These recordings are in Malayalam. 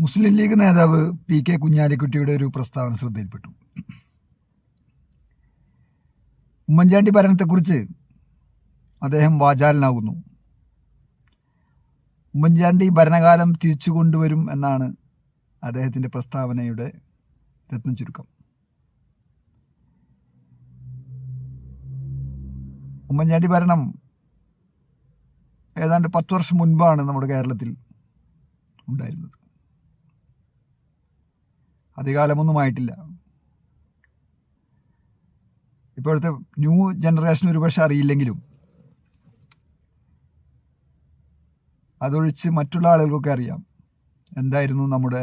മുസ്ലിം ലീഗ് നേതാവ് പി കെ കുഞ്ഞാലിക്കുട്ടിയുടെ ഒരു പ്രസ്താവന ശ്രദ്ധയിൽപ്പെട്ടു. ഉമ്മൻചാണ്ടി ഭരണത്തെക്കുറിച്ച് അദ്ദേഹം വാചാലനാകുന്നു. ഉമ്മൻചാണ്ടി ഭരണകാലം തിരിച്ചു കൊണ്ടുവരും എന്നാണ് അദ്ദേഹത്തിന്റെ പ്രസ്താവനയുടെ രത്നം ചുരുക്കം. ഉമ്മൻചാണ്ടി ഭരണം ഏതാണ്ട് പത്ത് വർഷം മുൻപാണ് നമ്മുടെ കേരളത്തിൽ ഉണ്ടായിരുന്നത്. അധികാലമൊന്നും ആയിട്ടില്ല ഇപ്പോഴത്തെ ന്യൂ ജനറേഷൻ ഒരുപക്ഷെ അറിയില്ലെങ്കിലും അതൊഴിച്ച് മറ്റുള്ള ആളുകൾക്കൊക്കെ അറിയാം എന്തായിരുന്നു നമ്മുടെ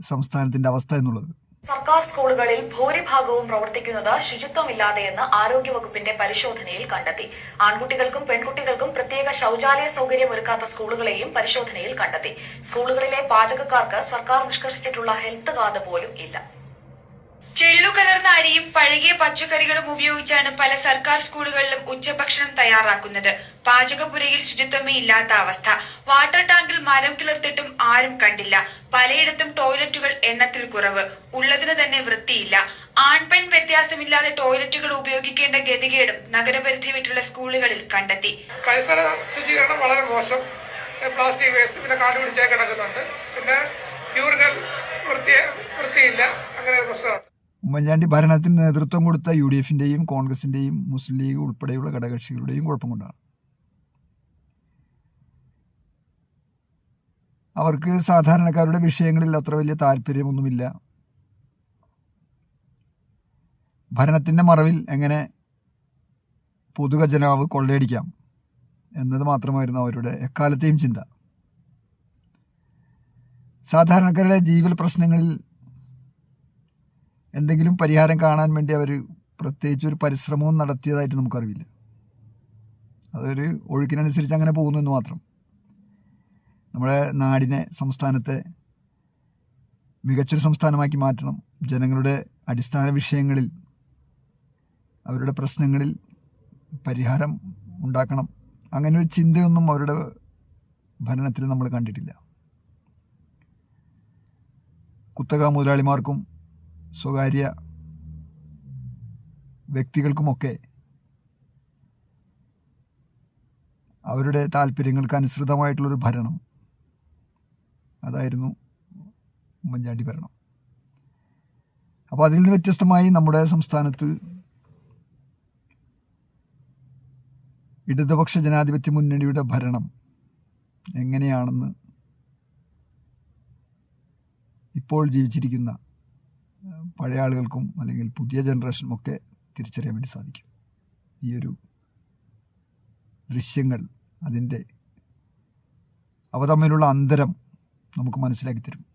സംസ്ഥാനത്തിന്റെ അവസ്ഥ എന്നുള്ളത്. സർക്കാർ സ്കൂളുകളിൽ ഭൂരിഭാഗവും പ്രവർത്തിക്കുന്നത് ശുചിത്വമില്ലാതെയെന്ന് ആരോഗ്യവകുപ്പിന്റെ പരിശോധനയിൽ കണ്ടെത്തി. ആൺകുട്ടികൾക്കും പെൺകുട്ടികൾക്കും പ്രത്യേക ശൌചാലയ സൗകര്യം ഒരുക്കാത്ത സ്കൂളുകളെയും പരിശോധനയിൽ കണ്ടെത്തി. സ്കൂളുകളിലെ പാചകക്കാർക്ക് സർക്കാർ നിഷ്കർഷിച്ചിട്ടുള്ള ഹെൽത്ത് കാർഡ് പോലും ഇല്ല. ചെള്ളുകലർന്ന അരിയും പഴകിയ പച്ചക്കറികളും ഉപയോഗിച്ചാണ് പല സർക്കാർ സ്കൂളുകളിലും ഉച്ചഭക്ഷണം തയ്യാറാക്കുന്നത്. പാചകപുരയിൽ ശുചിത്വമേ ഇല്ലാത്ത അവസ്ഥ. വാട്ടർ ടാങ്കിൽ മരം കിളർത്തിട്ടും ആരും കണ്ടില്ല. പലയിടത്തും ടോയ്ലറ്റുകൾ എണ്ണത്തിൽ കുറവ്. ഉള്ളതിന് തന്നെ വൃത്തിയില്ല. ആൺപെൺ വ്യത്യാസമില്ലാതെ ടോയ്ലറ്റുകൾ ഉപയോഗിക്കേണ്ട ഗതികേടും നഗരപരിധി വിട്ടുള്ള സ്കൂളുകളിൽ കണ്ടെത്തി. പരിസര ശുചീകരണം വളരെ മോശം. പ്ലാസ്റ്റിക് വേസ്റ്റ് പിന്നെ കാട് പിടിച്ചേ കിടക്കുന്നുണ്ട്. പിന്നെ യൂറിനൽ വൃത്തി വൃത്തിയില്ല അങ്ങനെ ഒരു പ്രശ്നമുണ്ട് ഉമ്മൻചാണ്ടി ഭരണത്തിന് നേതൃത്വം കൊടുത്ത യു ഡി എഫിന്റെയും കോൺഗ്രസിന്റെയും മുസ്ലിം ലീഗ് ഉൾപ്പെടെയുള്ള ഘടകകക്ഷികളുടെയും കുഴപ്പം കൊണ്ടാണ്. അവർക്ക് സാധാരണക്കാരുടെ വിഷയങ്ങളിൽ അത്ര വലിയ താല്പര്യമൊന്നുമില്ല. ഭരണത്തിന്റെ മറവിൽ എങ്ങനെ പൊതുഖജനാവ് കൊള്ളയടിക്കാം എന്നത് മാത്രമായിരുന്നു അവരുടെ എക്കാലത്തെയും ചിന്ത. സാധാരണക്കാരുടെ ജീവൽ പ്രശ്നങ്ങളിൽ എന്തെങ്കിലും പരിഹാരം കാണാൻ വേണ്ടി അവർ പ്രത്യേകിച്ച് ഒരു പരിശ്രമവും നടത്തിയതായിട്ട് നമുക്കറിവില്ല. അതൊരു ഒഴുക്കിനനുസരിച്ച് അങ്ങനെ പോകുന്നു എന്ന് മാത്രം. നമ്മുടെ നാടിനെ സംസ്ഥാനത്തെ മികച്ചൊരു സംസ്ഥാനമാക്കി മാറ്റണം. ജനങ്ങളുടെ അടിസ്ഥാന വിഷയങ്ങളിൽ അവരുടെ പ്രശ്നങ്ങളിൽ പരിഹാരം ഉണ്ടാക്കണം. അങ്ങനെ ഒരു ചിന്തയൊന്നും അവരുടെ ഭരണത്തിൽ നമ്മൾ കണ്ടിട്ടില്ല. കുത്തക മുതലാളിമാർക്കും സ്വകാര്യ വ്യക്തികൾക്കുമൊക്കെ അവരുടെ താല്പര്യങ്ങൾക്ക് അനുസൃതമായിട്ടുള്ളൊരു ഭരണം അതായിരുന്നു ഉമ്മൻചാണ്ടി ഭരണം. അപ്പോൾ അതിൽ നിന്ന് വ്യത്യസ്തമായി നമ്മുടെ സംസ്ഥാനത്ത് ഇടതുപക്ഷ ജനാധിപത്യ മുന്നണിയുടെ ഭരണം എങ്ങനെയാണെന്ന് ഇപ്പോൾ ജീവിച്ചിരിക്കുന്ന പഴയ ആളുകൾക്കും അല്ലെങ്കിൽ പുതിയ ജനറേഷനും ഒക്കെ തിരിച്ചറിയാൻ വേണ്ടി സാധിക്കും. ഈ ഒരു ദൃശ്യങ്ങൾ അതിന്റെ അവ തമ്മിലുള്ള അന്തരം നമുക്ക് മനസ്സിലാക്കി തരും.